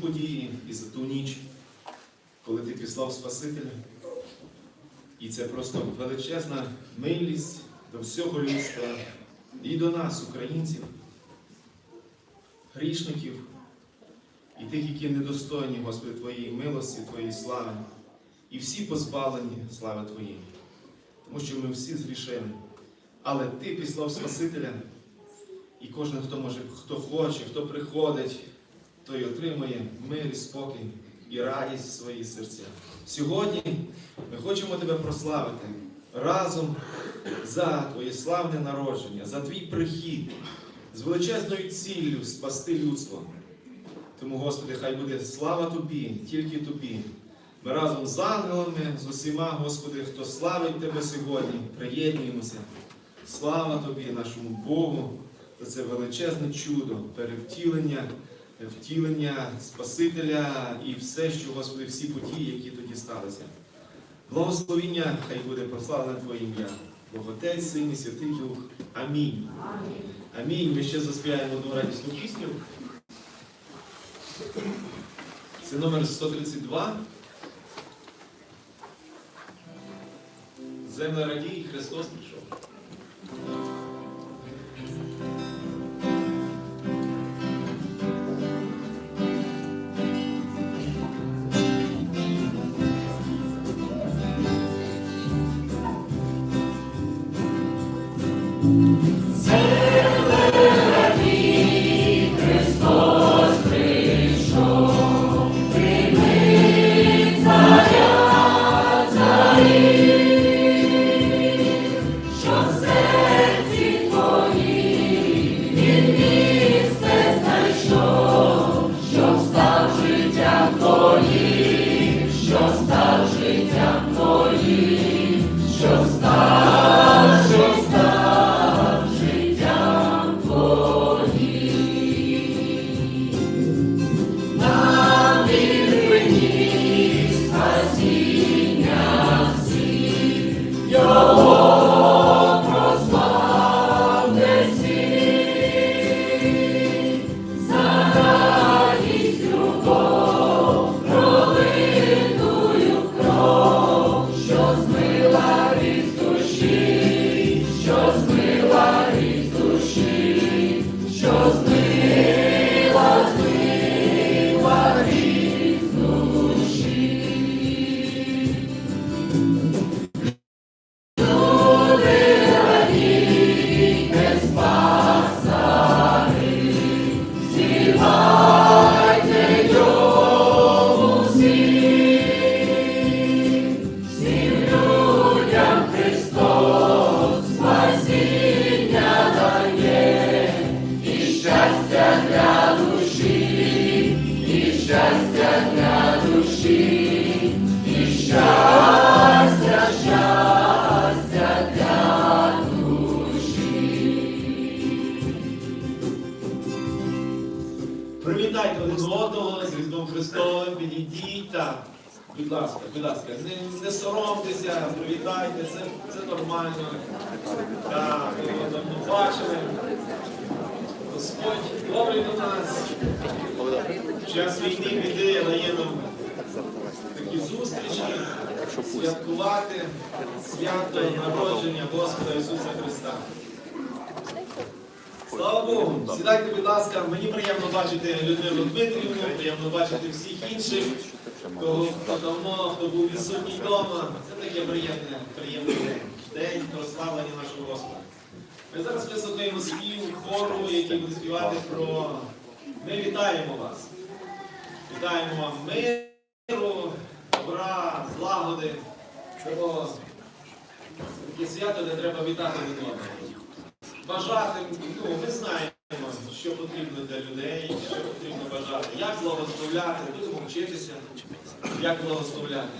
події і за ту ніч, коли Ти післав Спасителя. І це просто величезна милість до всього людства і до нас, українців, грішників і тих, які недостойні, Господи, Твоєї милості, Твоєї слави, і всі позбавлені слави Твоєї, тому що ми всі зрішили. Але ти післав Спасителя, і кожен, хто може, хто хоче, хто приходить, той отримує мир спокій і радість в свої серця. Сьогодні ми хочемо тебе прославити разом за твоє славне народження, за твій прихід з величезною ціллю спасти людство. Тому, Господи, хай буде слава Тобі, тільки Тобі. Ми разом з ангелами, з усіма, Господи, хто славить Тебе сьогодні, приєднуємося. Слава Тобі, нашому Богу, за це величезне чудо, перевтілення, втілення Спасителя і все, що, Господи, всі події, які тоді сталися. Благословіння хай буде прославлене Твоє ім'я. Бог Отець, Син і Святий Дух. Амінь. Амінь. Ми ще заспіваємо одну радісну пісню. Це номер 132. Земля радій, Христос прийшов. Щастя Будь ласка, не, не соромтеся, привітайте, це, це нормально. Так, ми його давно бачили. Господь добрий до нас. В час війни біди дає нам такі зустрічі, святкувати свято народження Господа Ісуса Христа. Слава Богу! Сідайте, будь ласка, мені приємно бачити Людмилу Дмитрівну, приємно бачити всіх інших, кого хто давно, хто був відсутній вдома. Це таке приємне, приємний день. День прославлення нашого Господа. Ми зараз вислухаємо спів хору, який буде співати про ми вітаємо вас. Вітаємо вам миру, добра, злагоди. Такого таке свято, де треба вітати один одного. Бажати, ну, ми знаємо, що потрібно для людей, що потрібно бажати. Як благословляти, будемо вчитися, як благословляти.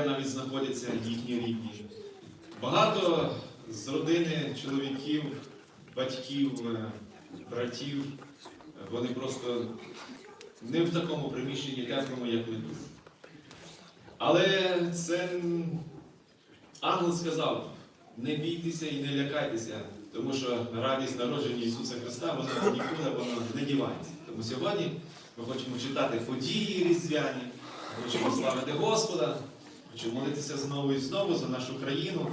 Де навіть знаходяться їхні рідні. Багато з родини чоловіків, батьків, е, братів, вони просто не в такому приміщенні теплому, як ми тут. Але це ангел сказав: не бійтеся і не лякайтеся, тому що радість народження Ісуса Христа вона нікуди вона не дівається. Тому сьогодні ми хочемо читати події різдвяні, хочемо славити Господа, хочемо молитися знову і знову за нашу країну.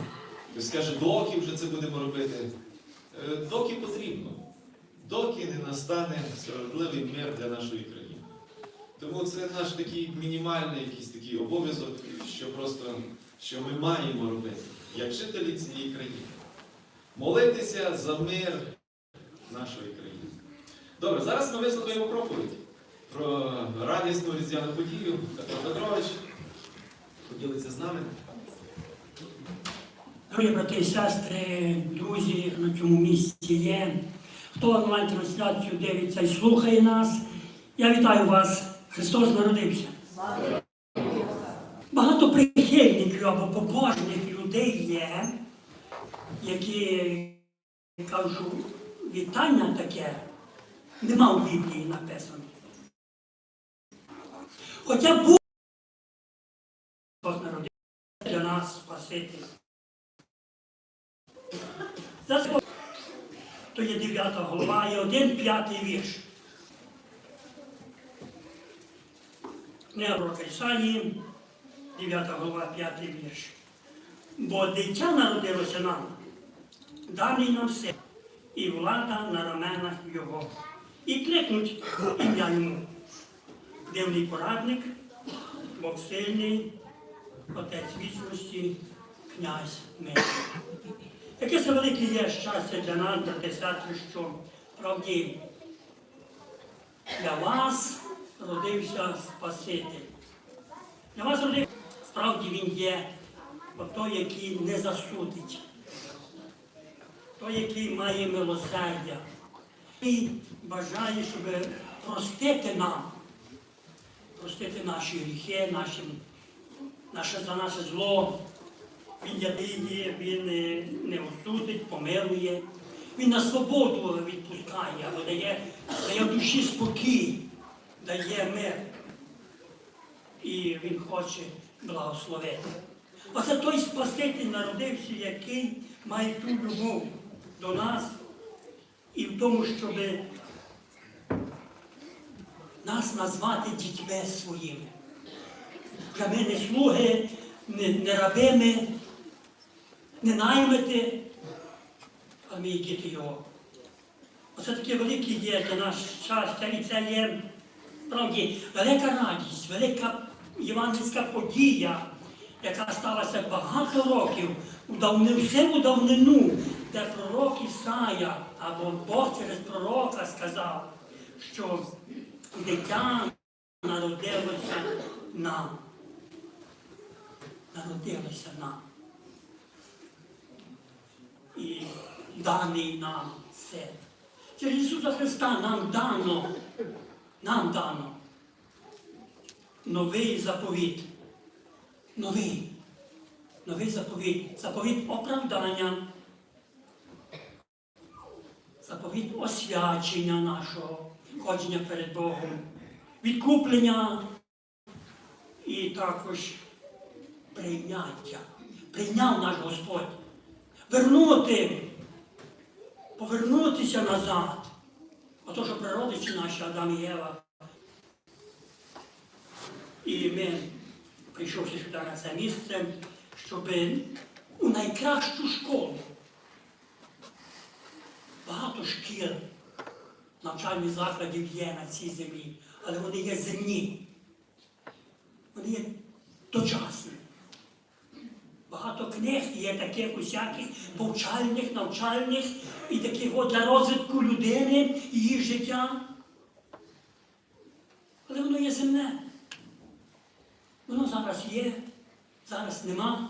Хтось скаже, доки вже це будемо робити. Е, Доки потрібно, доки не настане справедливий мир для нашої країни. Тому це наш такий мінімальний якийсь такий обов'язок, що просто що ми маємо робити, як жителі цієї країни. Молитися за мир нашої країни. Добре, зараз ми вислухаємо проповідь про радісну різдвяну подію. Петро Петрович поділиться з нами. Дорогі брати і сестри, друзі на цьому місці є. Хто онлайн трансляцію дивиться і слухає нас, я вітаю вас. Христос народився. Багато прихильників або побожних людей є, які кажуть, вітання таке нема в Біблії написано. Хоча нас то є 9 голова і один п'ятий вірш. Книга про Ісаї, 9 голова, 5 вірш. Бо дитя народилося нам, даний нам син, і влада на раменах його. І кликнуть ім'я йому. Дивний порадник, Бог сильний, Отець вічності, князь мир. Яке це велике є щастя для нас, брати і що правді для вас родився Спаситель. Для вас родився, справді він є той, який не засудить, той, який має милосердя, і бажає, щоб простити нам, простити наші гріхи, наші, наше, за наше зло. Він єдиний, він е, не осудить, помилує. Він на свободу відпускає, або дає, дає душі спокій, дає мир. І він хоче благословити. Оце той Спаситель народився, який має ту любов до нас і в тому, щоб нас назвати дітьми своїми. Вже ми не слуги, не, не рабими, не наймити, а є діти його. Оце таке велике є для нас щастя, і це є справді велика радість, велика євангельська подія, яка сталася багато років у давнину, все у давнину, де пророк Ісая або Бог через пророка сказав, що дитя народилося нам народилися нам. І даний нам все. Через Ісуса Христа нам дано, нам дано новий заповіт. Новий. Новий заповіт. Заповіт оправдання. Заповіт освячення нашого ходження перед Богом, відкуплення і також прийняття. Прийняв наш Господь. Вернути, повернутися назад. Ото, що природичі наші Адам і Єва. І ми, прийшовши сюди на це місце, щоб у найкращу школу. Багато шкіл, навчальних закладів є на цій землі, але вони є земні. Вони є дочасні. Є таких усяких повчальних, навчальних і таких от для розвитку людини, її життя. Але воно є земне. Воно зараз є, зараз нема.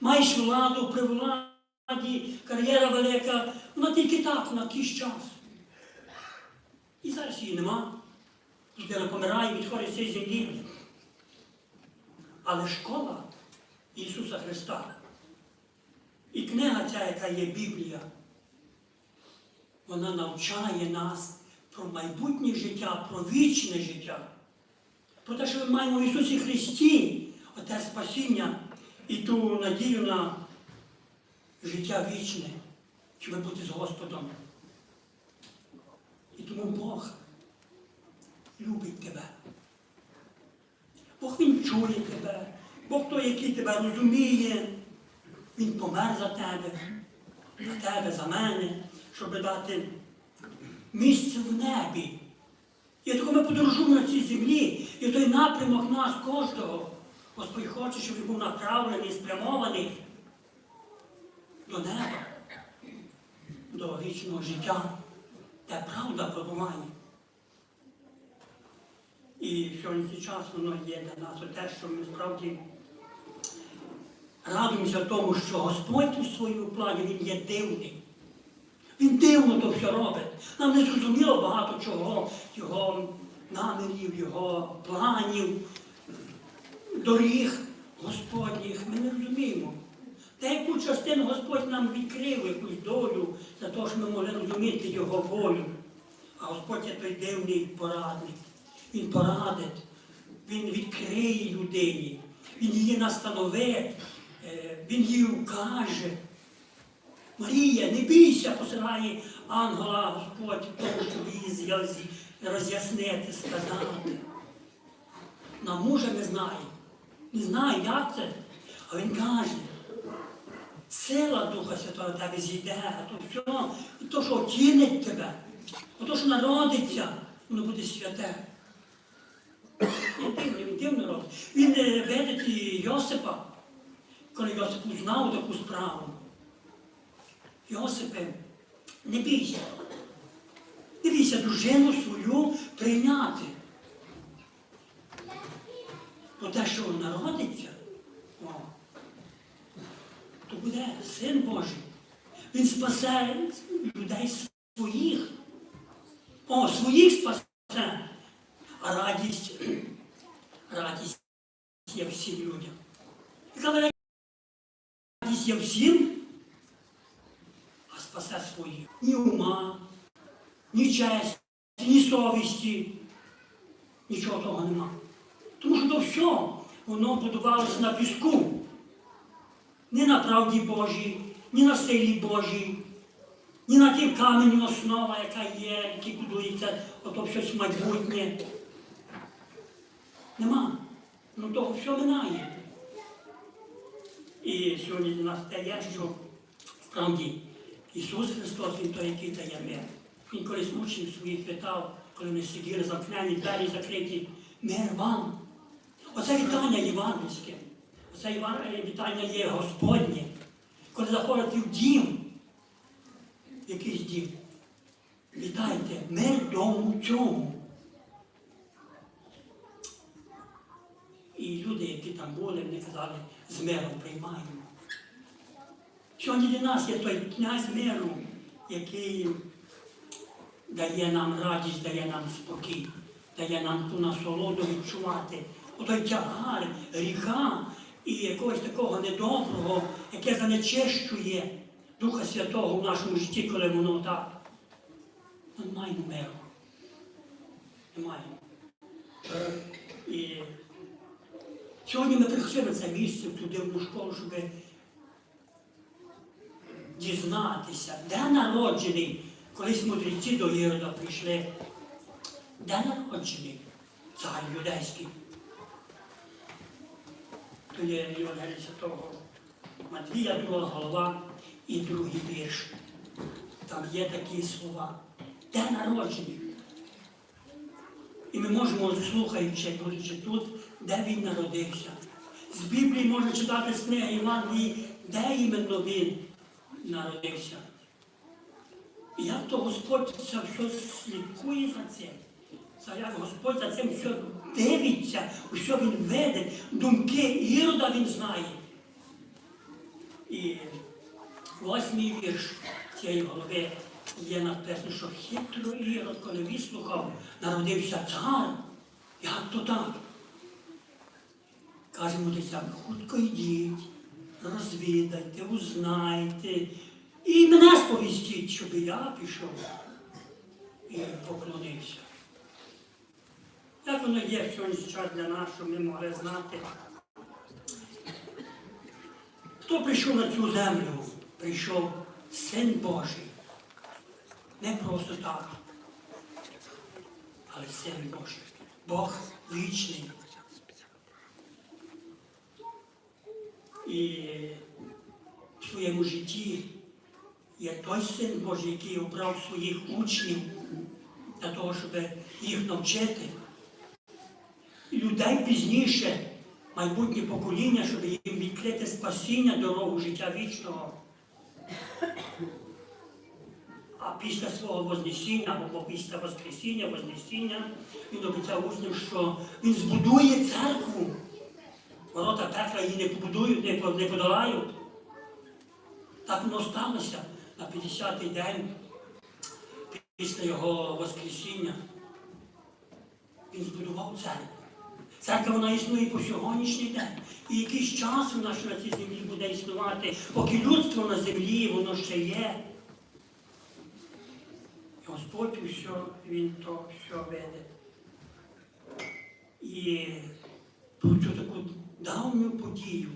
Маєш владу при владі, кар'єра велика, вона тільки так, на якийсь час. І зараз її нема. Людина помирає, відходить з цієї землі. Але школа Ісуса Христа і книга ця, яка є Біблія, вона навчає нас про майбутнє життя, про вічне життя, про те, що ми маємо в Ісусі Христі, оте спасіння і ту надію на життя вічне, щоб бути з Господом. І тому Бог любить тебе. Бог Він чує тебе, Бог той, який тебе розуміє, Він помер за тебе, за тебе, за мене, щоб дати місце в небі. І тако ми подорожуємо на цій землі, і той напрямок нас кожного. Господь хоче, щоб він був направлений, спрямований до неба, до вічного життя, де правда пробуває. І сьогодні час воно є для нас те, що ми справді радуємося тому, що Господь у своєму плані Він є дивний. Він дивно то все робить. Нам не зрозуміло багато чого, його намірів, його планів, доріг Господніх. Ми не розуміємо. Деяку частину Господь нам відкрив якусь долю за те, що ми могли розуміти Його волю. А Господь є той дивний порадник. Він порадить, Він відкриє людині, Він її настановить, Він її вкаже. Марія, не бійся, посилає ангела Господь, тому щоб її роз'яснити, сказати. На мужа не знає. Не знає, як це. А він каже, сила Духа Святого тебе зійде, а то все, то, що оцінить тебе, а то, що народиться, воно буде святе. Він дивний род. Він е, видить Йосипа, коли Йосип узнав таку справу. Йосипе, не бійся. Не бійся дружину свою прийняти. Бо те, що народиться, о, то буде син Божий. Він спасе людей своїх. О, своїх спасе. А радість, радість є всім людям. Є всім, а спасе своїх. Ні ума, ні честі, ні совісті. Нічого того нема. Тому що то все, воно будувалося на піску. Не на правді Божій, ні на силі Божій, ні на тій камені основа, яка є, який будується, ото щось майбутнє. Нема. Ну того все минає. І сьогодні для нас те є, що справді Ісус Христос, Він той, який дає мир. Він колись учнів своїх питав, коли вони сиділи замкнені, двері закриті, мир вам. Оце вітання євангельське. Оце вітання є Господнє. Коли заходите в дім, якийсь дім, вітайте, мир дому цьому. І люди, які там були, вони казали, з миром приймаємо. Сьогодні для нас є той князь миру, який дає нам радість, дає нам спокій, дає нам ту насолоду відчувати. Отой тягар, гріха і якогось такого недоброго, яке занечищує Духа Святого в нашому житті, коли воно так. Ми маємо миру. Ми маємо. Е, І сьогодні ми прийшли на це місце, в ту школу, щоб дізнатися, де народжений. Колись мудреці до Ірода прийшли. Де народжений цар юдейський? То є Євангелія Святого Матвія, друга голова і другий вірш. Там є такі слова. Де народжений? І ми можемо, слухаючи, будучи тут, де він народився. З Біблії можна читати з книги Євангелії, де іменно він народився. Як то Господь це все слідкує за цим. Це як Господь за цим все дивиться, що він веде, думки Ірода він знає. І восьмий вірш цієї голови є написано, що хитро Ірод, коли вислухав, народився цар. Як то так? Каже мудрецям, хутко йдіть, розвідайте, узнайте. І мене сповістіть, щоб я пішов і поклонився. Як воно є в сьогодні час для нас, щоб ми могли знати, хто прийшов на цю землю? Прийшов Син Божий. Не просто так, але Син Божий. Бог вічний. І в своєму житті є той син Божий, який обрав своїх учнів для того, щоб їх навчити. Людей пізніше, майбутнє покоління, щоб їм відкрити спасіння, дорогу життя вічного. А після свого Вознесіння або після Воскресіння, Вознесіння, він обіцяв учням, що він збудує церкву. Ворота пекла її не побудують, не по- подолають. Так воно сталося на 50-й день після його Воскресіння. Він збудував церкву. Церква вона існує по сьогоднішній день. І якийсь час вона ще на цій землі буде існувати, поки людство на землі, воно ще є. І Господь усе, Він то все веде. І про таку давню подію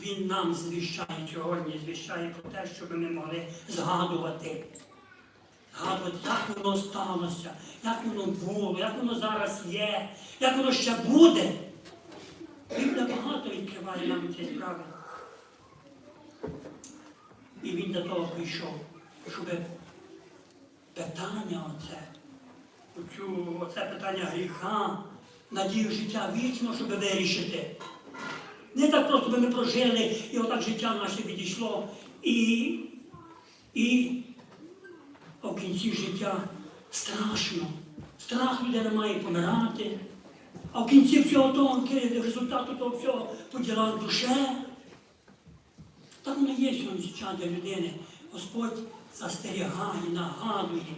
він нам звіщає сьогодні, звіщає про те, щоб ми могли згадувати. Згадувати, як воно сталося, як воно було, як воно зараз є, як воно ще буде. Біблія багато відкриває нам ці справи. І він до того прийшов, щоб питання оце, оцю, оце питання гріха, надію життя вічно, щоб вирішити. Не так просто ми прожили, і отак життя наше відійшло. І, і а в кінці життя страшно. Страх людина має помирати. А в кінці всього того, результату того всього поділа душе. Так воно є сьогодні життя для людини. Господь застерігає, нагадує,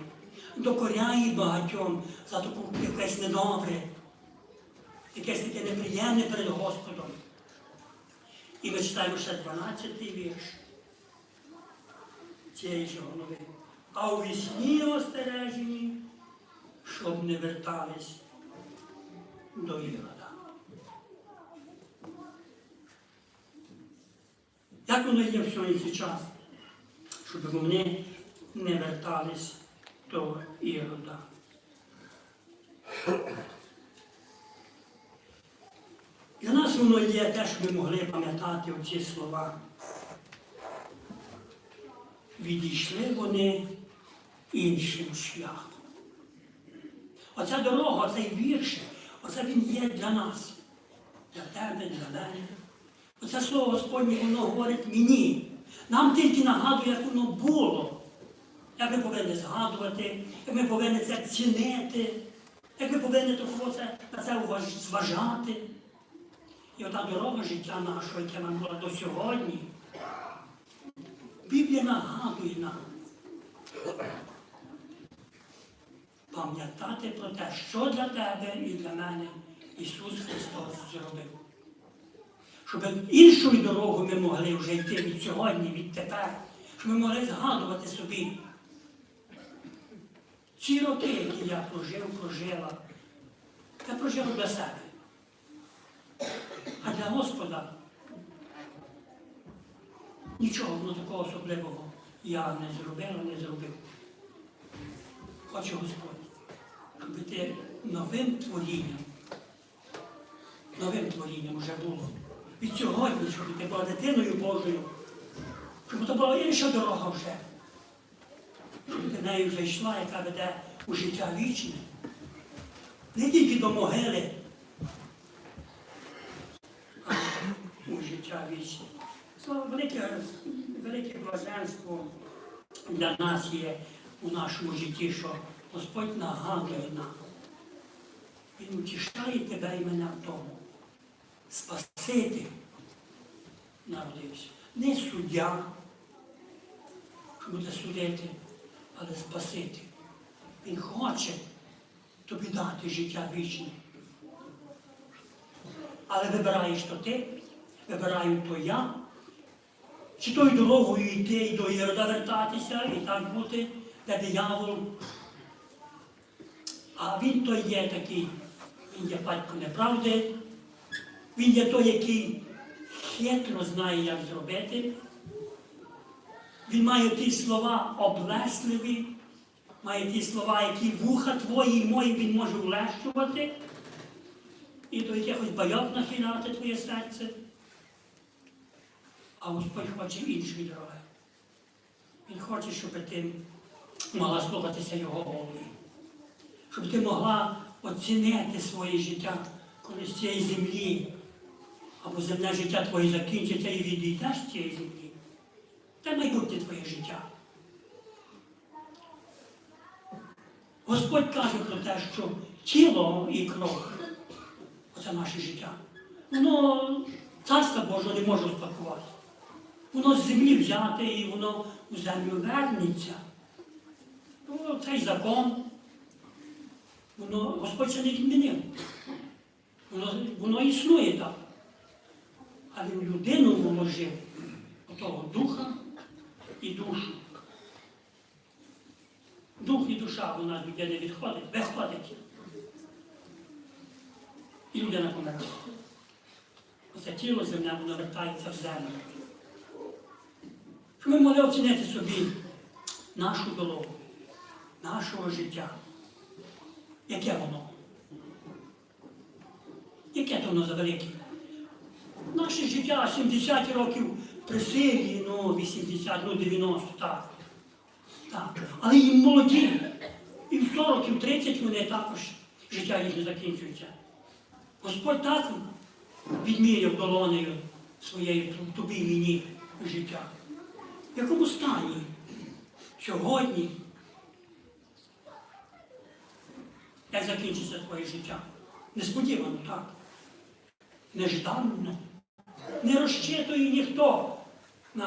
докоряє багатьом за таку якесь недобре, якесь таке неприємне перед Господом. І ми читаємо ще 12-й вірш цієї ж голови. А у вісні остережені, щоб не вертались до Ірода. Як воно є в сьогодні час, щоб вони не вертались до Ірода? Для нас воно є те, що ми могли пам'ятати оці слова. Відійшли вони іншим шляхом. Оця дорога, оцей вірш, оце він є для нас, для тебе, для мене. Оце слово Господнє, воно говорить мені. Нам тільки нагадує, як воно було. Як ми повинні згадувати, як ми повинні це цінити, як ми повинні це, на це зважати. І ота дорога життя нашого, яке нам було до сьогодні, Біблія нагадує нам пам'ятати про те, що для тебе і для мене Ісус Христос зробив. Щоб іншою дорогою ми могли вже йти від сьогодні, від тепер, щоб ми могли згадувати собі ці роки, які я прожив, прожила, я прожив для себе. А для Господа нічого ну, такого особливого я не зробила, не зробив. Хоче Господь, щоб ти новим творінням, новим творінням вже було. Від сьогодні, щоб ти була дитиною Божою, щоб це була інша дорога вже. Щоб ти нею вже йшла, яка веде у життя вічне. Не тільки до могили, у життя вічне. Слава велике, велике блаженство для нас є у нашому житті, що Господь нагадує нам. Він утішає тебе і мене в тому. Спасити народився. Не суддя, що буде судити, але спасити. Він хоче тобі дати життя вічне. Але вибираєш то ти, вибираю то я. Чи тою дорогою йти і до Єрода вертатися, і так бути, де диявол А він то є такий, він є батько неправди, він є той, який хитро знає, як зробити. Він має ті слова облесливі, має ті слова, які вуха твої і мої він може улещувати, і до якихось байок нахиляти твоє серце. А Господь хоче іншої дороги. Він хоче, щоб ти могла слухатися Його голови. Щоб ти могла оцінити своє життя, коли з цієї землі, або земне життя твоє закінчиться і відійдеш з цієї землі. Та майбутнє твоє життя. Господь каже про те, що тіло і кров оце наше життя. Воно царства Божого не може успадкувати. Воно з землі взяте і воно у землю вернеться. Ну, цей закон, воно, Господь ще не відмінив. Воно, воно існує так. Але в людину вложив отого духа і душу. Дух і душа вона з людини відходить, виходить. І людина помирає. Оце тіло земне, воно вертається в землю. Щоб ми могли оцінити собі нашу дорогу, нашого життя. Яке воно? Яке то воно за велике? Наше життя 70 років при силі, ну 80, ну 90, так. Так. Але і молоді. І в 40, і в 30 вони також життя їхнє закінчується. Господь так відміряв долонею своєю тобі і мені життя. В якому стані сьогодні, як закінчиться твоє життя? Несподівано, так. Нежданно. Не розчитує ніхто.